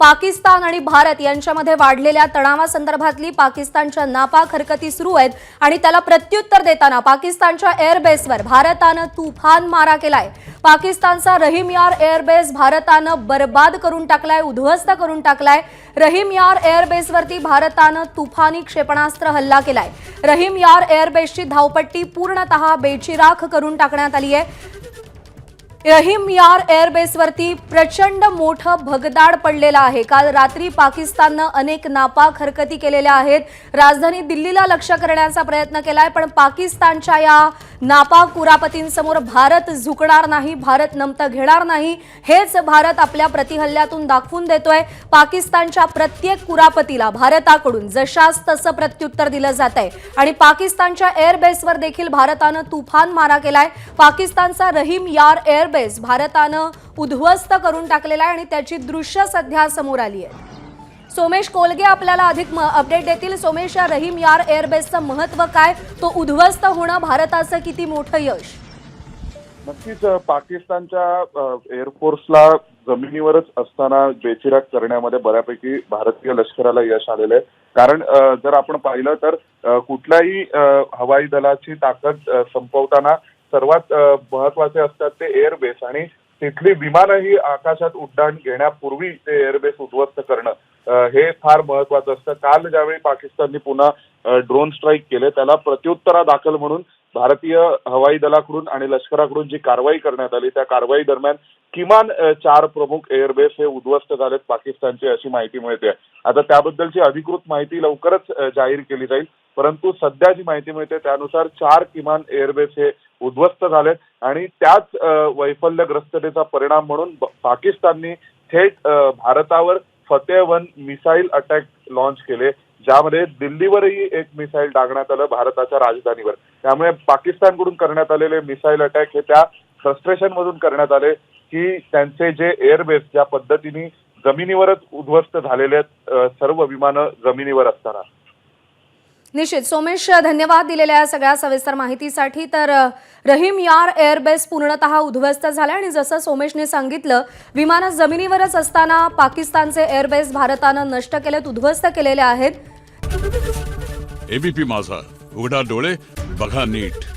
पाकिस्तान आणि भारत यांच्यामध्ये वाढलेल्या तणावासंदर्भातली पाकिस्तानच्या नापाक हरकती सुरू आहेत आणि त्याला प्रत्युत्तर देताना पाकिस्तानच्या एअरबेसवर भारतानं तुफान मारा केलाय. पाकिस्तानचा रहीम यार एअरबेस भारतानं बर्बाद करून टाकलाय उद्ध्वस्त करून टाकलाय. रहीम यार एअरबेसवरती भारतानं तुफानी क्षेपणास्त्र हल्ला केलाय. रहीम यार एअरबेसची धावपट्टी पूर्णतः बेचिराख करून टाकण्यात आली आहे रहीम यार एअरबेसवरती प्रचंड मोठं भगदाड पडलेलं आहे. काल रात्री पाकिस्ताननं अनेक नापाक हरकती केलेल्या आहेत. राजधानी दिल्लीला लक्ष करण्याचा प्रयत्न केलाय पण पाकिस्तानच्या या नापाक कुरापतींसमोर भारत झुकणार नाही भारत नमतं घेणार नाही. हेच भारत आपल्या प्रतिहल्ल्यातून दाखवून देतोय. पाकिस्तानच्या प्रत्येक कुरापतीला भारताकडून जशास तसं प्रत्युत्तर दिलं जात आहे आणि पाकिस्तानच्या एअरबेसवर देखील भारतानं तुफान मारा केलाय. पाकिस्तानचा रहीम यार एअरबेस भारतानं उद्ध्वस्त करून टाकलेला आहे आणि त्याची दृश्य सध्या समोर आली आहे. सोमेश कोलगे आपल्याला अधिक अपडेट देतील. सोमेश या रहीम यार एअरबेसचं महत्त्व काय? तो उद्ध्वस्त होणं भारताचं किती मोठं यश? नक्कीच पाकिस्तानच्या एअरफोर्सला जमिनीवरच असताना बेचिराग करण्यामध्ये बऱ्यापैकी भारतीय लष्कराला यश आलेलं आहे. कारण जर आपण पाहिलं तर कुठल्याही हवाई दलाची ताकद संपवताना सर्वात महत्त्वाचे असतात ते एअरबेस आणि तिथली विमानही आकाशात उड्डाण घेण्यापूर्वी ते एअरबेस उद्ध्वस्त करणं हे फार महत्वाचं असतं. काल ज्यावेळी पाकिस्तानने पुन्हा ड्रोन स्ट्राईक केले त्याला प्रत्युत्तरा दाखल म्हणून भारतीय हवाई दलाकडून आणि लष्कराकडून जी कारवाई करण्यात आली त्या कारवाई दरम्यान किमान चार प्रमुख एअरबेस हे उद्ध्वस्त झालेत पाकिस्तानचे अशी माहिती मिळते. आता त्याबद्दलची अधिकृत माहिती लवकरच जाहीर केली जाईल. परंतु सध्या जी माहिती मिळते त्यानुसार चार किमान एअरबेस हे उद्ध्वस्त झालेत आणि त्याच वैफल्यग्रस्ततेचा परिणाम म्हणून पाकिस्ताननी थेट भारतावर Fateh one missile attack launch केले ज्यामध्ये दिल्लीवरही एक मिसाईल टाकण्यात आलं भारताच्या राजधानीवर. त्यामुळे पाकिस्तानकडून करण्यात आलेले मिसाईल अटॅक हे त्या फ्रस्ट्रेशन मधून करण्यात आले की त्यांचे जे एअरबेस ज्या पद्धतीने जमिनीवरच उद्ध्वस्त झालेले आहेत सर्व विमानं जमिनीवर असताना. निश्चित. सोमेश धन्यवाद दिलेल्या या सगळ्या सविस्तर माहितीसाठी. तर रहीम यार एअरबेस पूर्णतः उद्ध्वस्त झालं आणि जसं सोमेशने सांगितलं विमानं जमिनीवरच असताना पाकिस्तानचे एअरबेस भारतानं नष्ट केलेत उद्ध्वस्त केलेले आहेत. एबीपी माझा. उघडा डोळे बघा नीट.